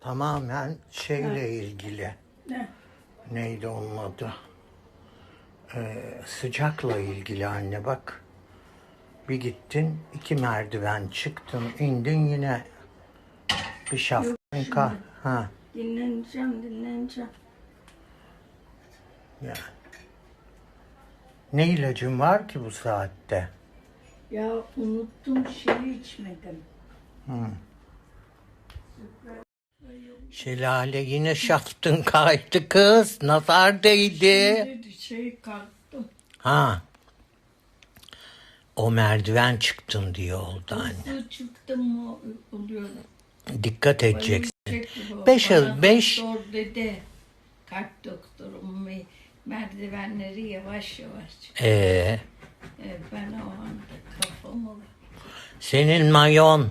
Tamamen şeyle ilgili. Ne? Neydi onun adı? Ee, sıcakla ilgili anne bak. Bir gittin, iki merdiven çıktın, indin yine bir şaftın ka. Ha, Dinleneceğim, dinleneceğim. yani. Ne ilacın var ki bu saatte? Ya unuttum şeyi içmedim. Şelale yine şaftın kaydı kız. Nazar değdi. Şimdi şey kalktım. Ha. O merdiven çıktın diye oldu anne. Hızlı çıktım mı oluyor. Dikkat edeceksin. Beş Bana yıl, beş- Doktor dedi. Kalp doktorum ve merdivenleri yavaş yavaş çık. Ee, E, ben o anda kafamı senin mayon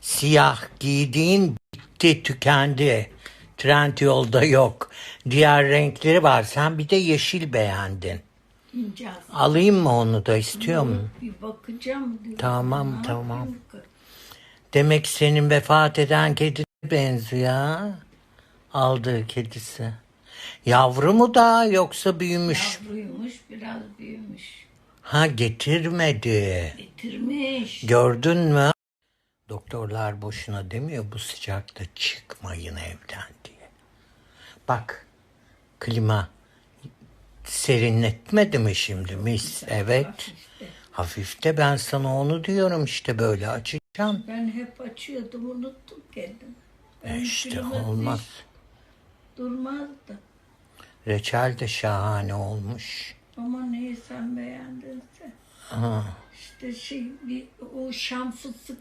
siyah giydiğin bitti, tükendi. Trend yolda yok. Diğer renkleri var. Sen bir de yeşil beğendin. ince Alayım mı onu da istiyor musun? Bir bakacağım. Tamam, Ne tamam. yapayım ki? Demek senin vefat eden kedi benziyor ha? Aldığı kedisi. Yavru mu da yoksa büyümüş? Yavruymuş biraz büyümüş. Ha getirmedi. Getirmiş. Gördün mü? Doktorlar boşuna demiyor bu sıcakta çıkmayın evden diye. Bak klima serinletmedi mi şimdi mis? Evet. İşte Hafifte ben sana onu diyorum işte böyle açacaksın. ben hep açıyordum unuttum kendimi. E Ben işte klima olmaz. Durmazdı. Reçel de şahane olmuş. Ama neyi sen beğendinse. Ha. İşte şey bir, o şam fıstıklı